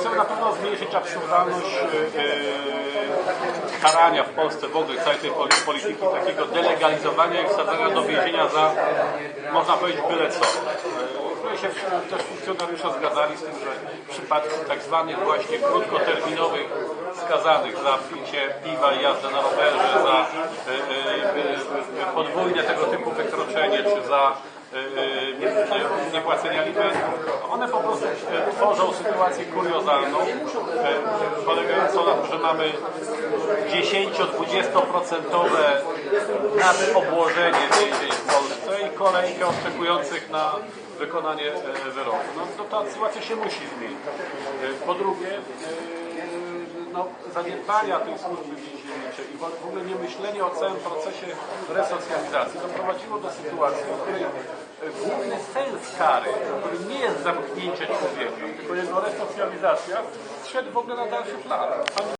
Chcemy na pewno zmniejszyć absurdalność e, e, karania w Polsce w ogóle całej tej poli- polityki takiego delegalizowania i wsadzania do więzienia za, można powiedzieć, byle co. E, Tutaj się też funkcjonariusze zgadzali z tym, że w przypadku tak zwanych właśnie krótkoterminowych skazanych za picie piwa i jazdę na rowerze, za e, e, e, podwójne tego typu wykroczenie, czy za nie- nie- niepłacenia alimentów. One po prostu e, tworzą sytuację kuriozalną, e, polegającą na tym, że mamy 10-20% nadobłożenie więzień w Polsce i kolejkę oczekujących na wykonanie e, wyroku. No, no ta sytuacja się musi zmienić. Po drugie, no, zaniedbania tej służby więzienniczej i w ogóle niemyślenie o całym procesie resocjalizacji doprowadziło do sytuacji, w której kary, który nie jest zamknięcie człowieka, tylko jego resocjalizacja, zszedł w ogóle na dalszy plan.